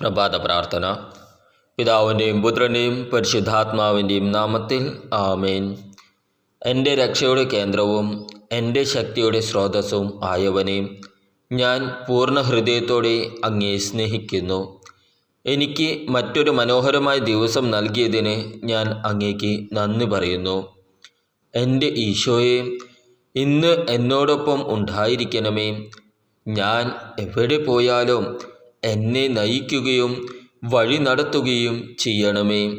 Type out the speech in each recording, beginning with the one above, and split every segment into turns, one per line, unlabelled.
പ്രഭാത പ്രാർത്ഥന. പിതാവിന്റെയും പുത്രന്റെയും പരിശുദ്ധാത്മാവിന്റെയും നാമത്തിൽ ആമേൻ. എന്റെ രക്ഷയുടെ കേന്ദ്രവും എന്റെ ശക്തിയുടെ സ്രോതസ്സും ആയവനെ ഞാൻ പൂർണ ഹൃദയത്തോടെ അങ്ങേ സ്നേഹിക്കുന്നു. എനിക്ക് മറ്റൊരു മനോഹരമായ ദിവസം നൽകിയതിന് ഞാൻ അങ്ങേക്ക് നന്ദി പറയുന്നു. എന്റെ ഈശോയെ ഇന്ന് എന്നോടൊപ്പം ഉണ്ടായിരിക്കണമേ. ഞാൻ എവിടെ പോയാലും എന്നെ നയിക്കുകയും വഴി നടത്തുകയും ചെയ്യണമേ.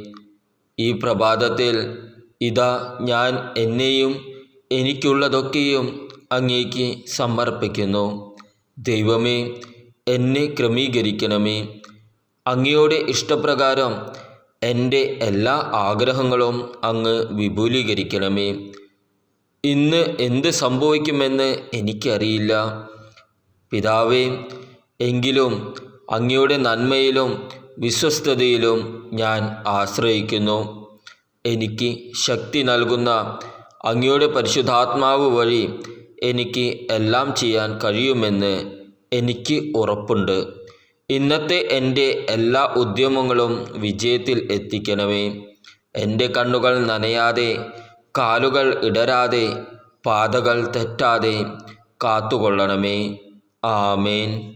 ഈ പ്രഭാതത്തിൽ ഇതാ ഞാൻ എന്നെയും എനിക്കുള്ളതൊക്കെയും അങ്ങേക്ക് സമർപ്പിക്കുന്നു. ദൈവമേ എന്നെ ക്രമീകരിക്കണമേ. അങ്ങയുടെ ഇഷ്ടപ്രകാരം എന്റെ എല്ലാ ആഗ്രഹങ്ങളും അങ്ങ് വിപുലീകരിക്കണമേ. ഇന്ന് എന്ത് സംഭവിക്കുമെന്ന് എനിക്കറിയില്ല. പിതാവേ എങ്കിലും അങ്ങയുടെ നന്മയിലും വിശ്വസ്തതയിലും ഞാൻ ആശ്രയിക്കുന്നു. എനിക്ക് ശക്തി നൽകുന്ന അങ്ങയുടെ പരിശുദ്ധാത്മാവ് വഴി എനിക്ക് എല്ലാം ചെയ്യാൻ കഴിയുമെന്ന് എനിക്ക് ഉറപ്പുണ്ട്. ഇന്നത്തെ എന്റെ എല്ലാ ഉദ്യമങ്ങളും വിജയത്തിൽ എത്തിക്കണമേ. എന്റെ കണ്ണുകൾ നനയാതെ കാലുകൾ ഇടരാതെ പാതകൾ തെറ്റാതെ കാത്തുകൊള്ളണമേ. ആമേൻ.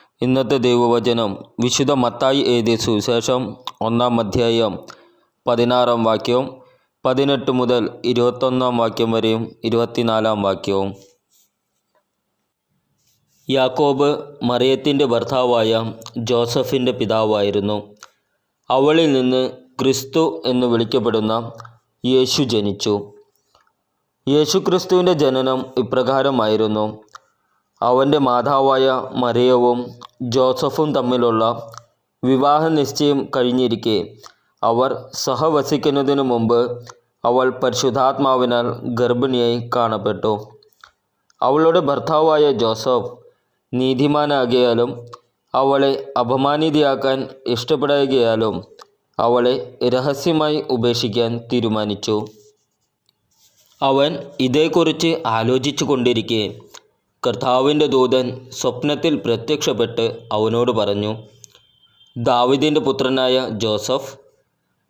ഇന്നത്തെ ദൈവവചനം വിശുദ്ധ മത്തായി എഴുതിയ സുവിശേഷം ഒന്നാം അധ്യായം പതിനാറാം വാക്യവും പതിനെട്ട് മുതൽ ഇരുപത്തൊന്നാം വാക്യം വരെയും ഇരുപത്തിനാലാം വാക്യവും. യാക്കോബ് മറിയത്തിന്റെ ഭർത്താവായ ജോസഫിന്റെ പിതാവായിരുന്നു. അവളിൽ നിന്ന് ക്രിസ്തു എന്ന് വിളിക്കപ്പെടുന്ന യേശു ജനിച്ചു. യേശുക്രിസ്തുവിന്റെ ജനനം ഇപ്രകാരമായിരുന്നു. അവന്റെ മാതാവായ മറിയവും ജോസഫും തമ്മിലുള്ള വിവാഹ നിശ്ചയം കഴിഞ്ഞിരിക്കെ അവർ സഹവസിക്കുന്നതിനു മുമ്പ് അവൾ പരിശുദ്ധാത്മാവിനാൽ ഗർഭിണിയായി കാണപ്പെട്ടു. അവളുടെ ഭർത്താവായ ജോസഫ് നീതിമാനാകിയാലും അവളെ അപമാനിതയാക്കാൻ ഇഷ്ടപ്പെടാകിയാലും അവളെ രഹസ്യമായി ഉപേക്ഷിക്കാൻ തീരുമാനിച്ചു. അവൻ ഇതേക്കുറിച്ച് ആലോചിച്ചു കൊണ്ടിരിക്കെ കർത്താവിന്റെ ദൂതൻ സ്വപ്നത്തിൽ പ്രത്യക്ഷപ്പെട്ട് അവനോട് പറഞ്ഞു ദാവിദിന്റെ പുത്രനായ ജോസഫ്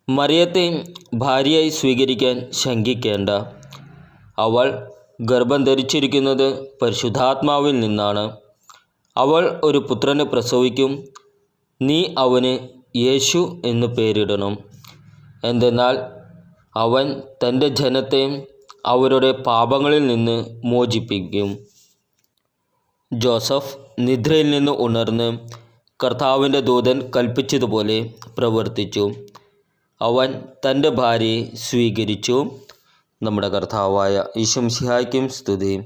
മറിയത്തെ ഭാര്യയായി സ്വീകരിക്കാൻ ശങ്കിക്കേണ്ട. അവൾ ഗർഭം ധരിച്ചിരിക്കുന്നത് പരിശുദ്ധാത്മാവിൽ നിന്നാണ്. അവൾ ഒരു പുത്രനെ പ്രസവിക്കും. നീ അവന് യേശു എന്ന് പേരിടണം. എന്തെന്നാൽ അവൻ തന്റെ ജനത്തെ അവരുടെ പാപങ്ങളിൽ നിന്ന് മോചിപ്പിക്കും. ജോസഫ് നിദ്രയിൽ നിന്ന് ഉണർന്ന് കർത്താവിന്റെ ദൂതൻ കൽപ്പിച്ചതുപോലെ പ്രവർത്തിച്ചു. അവൻ തന്റെ ഭാര്യയെ സ്വീകരിച്ചു. നമ്മുടെ കർത്താവായ ഈശംസിഹായ്ക്കും സ്തുതി.